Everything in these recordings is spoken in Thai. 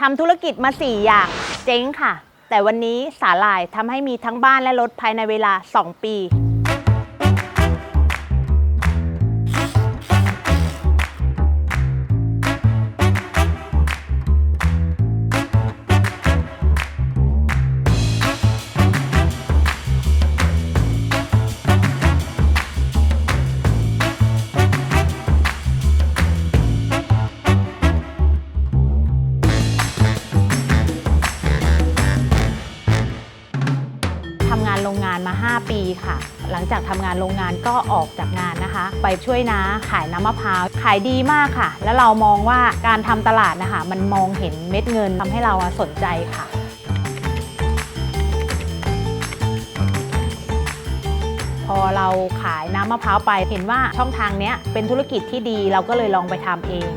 ทำธุรกิจมา 4 อย่าง เจ๊งค่ะ แต่วันนี้สาหร่ายทำให้มีทั้งบ้านและรถภายในเวลา 2 ปี 5 ปีค่ะ หลังจากทำงานโรงงานก็ออกจากงานนะคะ ไปช่วยน้าขายน้ำมะพร้าวขายดีมากค่ะ แล้วเรามองว่าการทำตลาดนะคะ มันมองเห็นเม็ดเงินทำให้เราสนใจค่ะพอเราขายน้ำมะพร้าวไปเห็นว่าช่องทางนี้เป็นธุรกิจที่ดีเราก็เลยลองไปทำเอง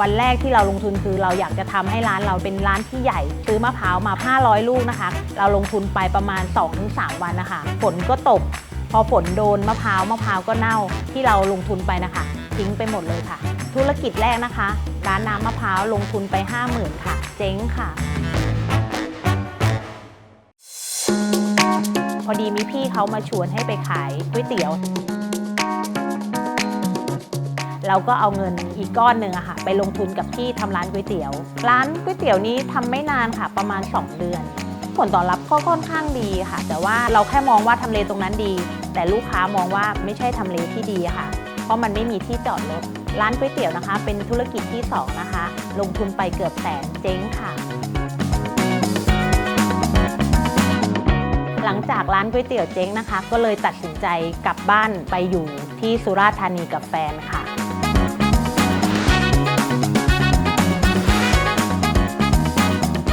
วันแรกที่เราลงทุนคือเราอยากจะทำให้ร้านเราเป็นร้านที่ใหญ่ ซื้อมะพร้าวมา 500 ลูกนะคะ เราลงทุนไปประมาณ 2-3 วันนะคะ ฝนก็ตก พอฝนโดนมะพร้าวมะพร้าวก็เน่าที่เราลงทุนไปนะคะ ทิ้งไปหมดเลยค่ะ ธุรกิจแรกนะคะ ร้านน้ำมะพร้าวลงทุนไป 50,000 ค่ะ เจ๊งค่ะพอดีมีพี่เขามาชวนให้ไปขายก๋วยเตี๋ยว เราก็เอาเงินอีกก้อนหนึ่งอะค่ะ ไปลงทุนกับที่ทำร้านก๋วยเตี๋ยว ร้านก๋วยเตี๋ยวนี้ทำไม่นานค่ะประมาณ 2 เดือน ผลตอบรับก็ค่อนข้างดีค่ะ แต่ว่าเราแค่มองว่าทำเลตรงนั้นดี แต่ลูกค้ามองว่าไม่ใช่ทำเลที่ดีค่ะ เพราะมันไม่มีที่จอดรถร้านก๋วยเตี๋ยวนะคะ เป็นธุรกิจที่สองนะคะ ลงทุนไปเกือบแสนเจ๊งค่ะ หลังจากร้านก๋วยเตี๋ยวเจ๊งนะคะ ก็เลยตัดสินใจกลับบ้านไปอยู่ที่สุราษฎร์ธานีกับแฟนค่ะ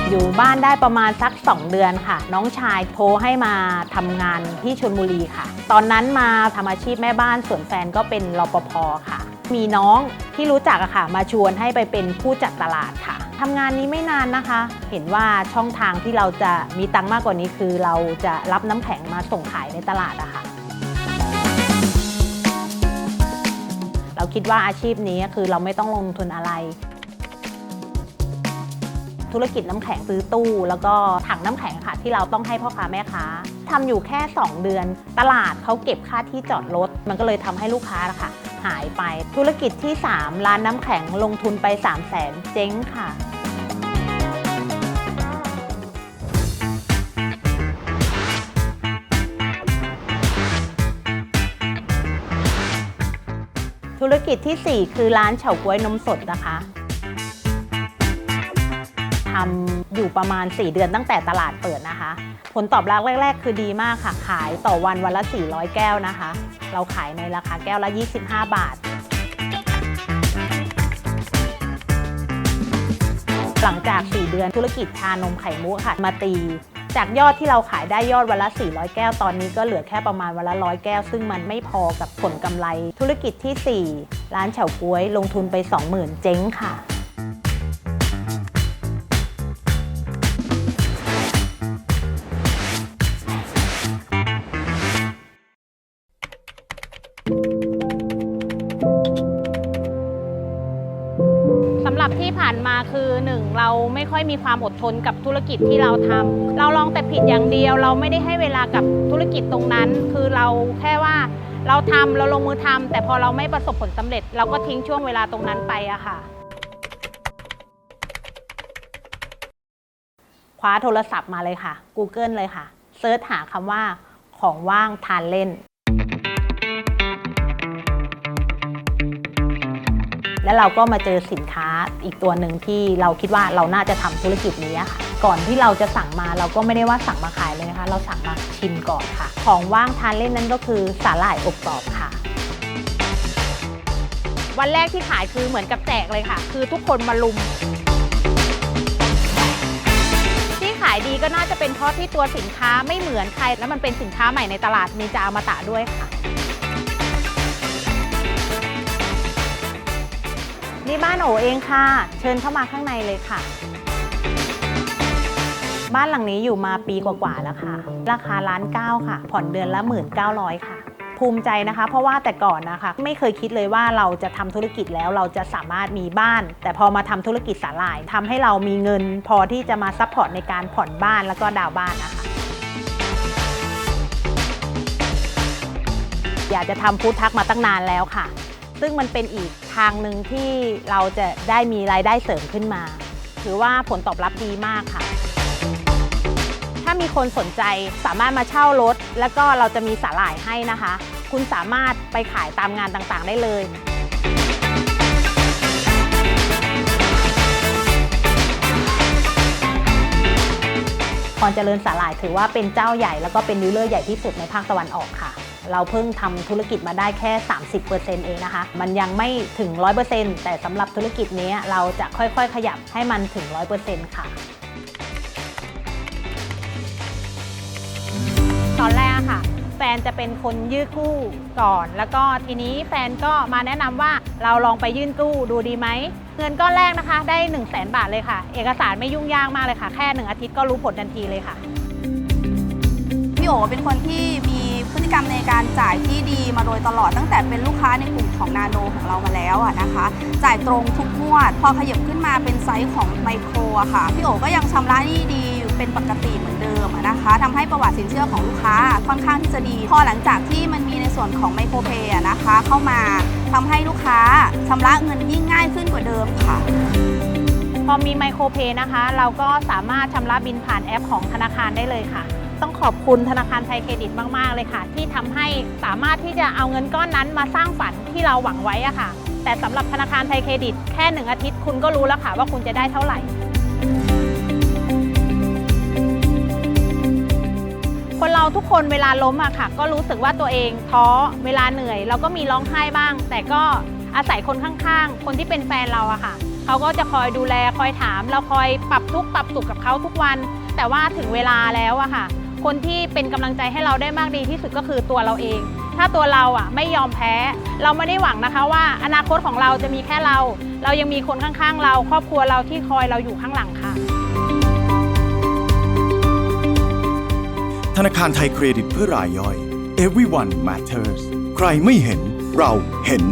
อยู่บ้านได้ประมาณสัก 2 เดือนค่ะ น้องชายโทรให้มาทำงานที่ชลบุรีค่ะ ตอนนั้นมาทำอาชีพแม่บ้านส่วนแฟนก็เป็นรปภค่ะ มีน้องที่รู้จักอะค่ะ มาชวนให้ไปเป็นผู้จัดตลาดค่ะทำงานนี้ไม่นานนะคะ เห็นว่าช่องทางที่เราจะมีตังค์มากกว่านี้คือ เราจะรับน้ำแข็งมาส่งขายในตลาดอะค่ะเราคิดว่าอาชีพนี้คือเราไม่ต้องลงทุนอะไร ธุรกิจน้ำแข็งซื้อตู้ แล้วก็ถังน้ำแข็งค่ะที่เราต้องให้พ่อค้าแม่ค้าทำอยู่แค่ 2 เดือน ตลาดเขาเก็บค่าที่จอดรถ มันก็เลยทำให้ลูกค้านะคะหายไป ธุรกิจที่ 3 ร้านน้ำแข็งลงทุนไป 3 0 0แสนเจ๊งค่ะธุรกิจทีสี่4 คือร้านเฉาก๊วยนมสดนะคะ ทำอยู่ประมาณ 4 เดือนตั้งแต่ตลาดเปิดนะคะ ผลตอบรับแรก ๆ คือดีมากค่ะ ขายต่อวันวันละ 400 แก้วนะคะ เราขายในราคาแก้วละ 25 บาท หลังจาก 4 เดือนธุรกิจชานมไข่มุกค่ะมาตีจากยอดที่เราขายได้ยอดวันละ 400 แก้ว ตอนนี้ก็เหลือแค่ประมาณวันละ 100 แก้ว ซึ่งมันไม่พอกับผลกำไร ธุรกิจทีสี่4 ร้านเฉาก๊วยลงทุนไป 20,000 เจ๊งค่ะำหรับที่ผ่านมาคือหนึ่งเราไม่ค่อยมีความอดทนกับธุรกิจที่เราทำเราลองแต่ผิดอย่างเดียว เราไม่ได้ให้เวลากับธุรกิจตรงนั้น คือเราแค่ว่าเราทำเราลงมือทำแต่พอเราไม่ประสบผลสำเร็จ เราก็ทิ้งช่วงเวลาตรงนั้นไปอะค่ะคว้าโทรศัพท์มาเลยค่ะ Google เลยค่ะเซิร์ชหาคำว่าของว่างทานเล่น แล้วเราก็มาเจอสินค้าอีกตัวหนึ่งที่เราคิดว่าเราน่าจะทำธุรกิจนี้ค่ะ ก่อนที่เราจะสั่งมาเราก็ไม่ได้ว่าสั่งมาขายเลยนะคะ เราสั่งมาชิมก่อนค่ะ ของว่างทานเล่นนั้นก็คือสาหร่ายอบกรอบค่ะ วันแรกที่ขายคือเหมือนกับแจกเลยค่ะ คือทุกคนมาลุมที่ขายดีก็น่าจะเป็นเพราะที่ตัวสินค้าไม่เหมือนใคร แล้วมันเป็นสินค้าใหม่ในตลาดมีจาอมตะด้วยค่ะ นี่บ้านโอเองค่ะ เชิญเข้ามาข้างในเลยค่ะ บ้านหลังนี้อยู่มาปีกว่าๆแล้วค่ะ ราคาล้านเก้าค่ะ ผ่อนเดือนละ 1,900ค่ะ ภูมิใจนะคะ เพราะว่าแต่ก่อนนะคะ ไม่เคยคิดเลยว่าเราจะทำธุรกิจแล้วเราจะสามารถมีบ้าน แต่พอมาทำธุรกิจสาหร่ายทำให้เรามีเงิน พอที่จะมาซัพพอร์ตในการผ่อนบ้านแล้วก็ดาวน์บ้านนะคะอยากจะทำฟู้ดทักมาตั้งนานแล้วค่ะ ซึ่งมันเป็นอีกทางหนึ่งที่เราจะได้มีรายได้เสริมขึ้นมา ถือว่าผลตอบรับดีมากค่ะ ถ้ามีคนสนใจสามารถมาเช่ารถ แล้วก็เราจะมีสาหร่ายให้นะคะ คุณสามารถไปขายตามงานต่างๆ ได้เลยพรเจริญสาหร่ายถือว่าเป็นเจ้าใหญ่แล้วก็เป็นดิวเลอร์ใหญ่ที่สุดในภาคตะวันออกค่ะ เราเพิ่งทำธุรกิจมาได้แค่ 30%เองนะคะ มันยังไม่ถึง 100%แต่สำหรับธุรกิจนี้เราจะค่อยๆ ขยับให้มันถึง 100%ค่ะตอนแรกค่ะ แฟนจะเป็นคนยื่นกู้ก่อน แล้วก็ทีนี้แฟนก็มาแนะนำว่าเราลองไปยื่นกู้ดูดีไหม เงินก้อนแรกนะคะ ได้ 1 0 0 0 0แบาทเลยค่ะ เอกสารไม่ยุ่งยากมากเลยค่ะ แค่ 1 อาทิตย์ก็รู้ผลทันทีเลยค่ะ พี่โอเป็นคนที่มี พฤติกรรมในการจ่ายที่ดีมาโดยตลอดตั้งแต่เป็นลูกค้าในกลุ่มของนาโนของเรามาแล้วอะนะคะ จ่ายตรงทุกงวด พอขยับขึ้นมาเป็นไซส์ของไมโครอะค่ะพี่โอก็ยังชำระหนี้ดีเป็นปกติเหมือนเดิมนะคะทำให้ประวัติสินเชื่อของลูกค้าค่อนข้างที่จะดี พอหลังจากที่มันมีในส่วนของไมโครเพย์นะคะ เข้ามาทำให้ลูกค้าชำระเงินยิ่งง่ายขึ้นกว่าเดิมค่ะพอมีไมโครเพย์นะคะ เราก็สามารถชำระบินผ่านแอปของธนาคารได้เลยค่ะ ต้องขอบคุณธนาคารไทยเครดิตมาก ๆ เลยค่ะ ที่ทำให้สามารถที่จะเอาเงินก้อนนั้นมาสร้างฝันที่เราหวังไว้อะค่ะ แต่สำหรับธนาคารไทยเครดิต แค่หนึ่งอาทิตย์คุณก็รู้แล้วค่ะว่าคุณจะได้เท่าไหร่ คนเราทุกคนเวลาล้มอะค่ะ ก็รู้สึกว่าตัวเองท้อเวลาเหนื่อย เราก็มีร้องไห้บ้าง แต่ก็อาศัยคนข้างๆ คนที่เป็นแฟนเราอะค่ะเขาก็จะคอยดูแลคอยถาม เราคอยปรับทุกปรับสุขกับเขาทุกวัน แต่ว่าถึงเวลาแล้วอะค่ะ คนที่เป็นกำลังใจให้เราได้มากดีที่สุดก็คือตัวเราเอง ถ้าตัวเราอะไม่ยอมแพ้ เราไม่ได้หวังนะคะว่าอนาคตของเราจะมีแค่เรา เรายังมีคนข้างๆ เรา ครอบครัวเราที่คอยเราอยู่ข้างหลังค่ะ ธนาคารไทยเครดิตเพื่อรายย่อย Everyone Matters ใครไม่เห็นเราเห็น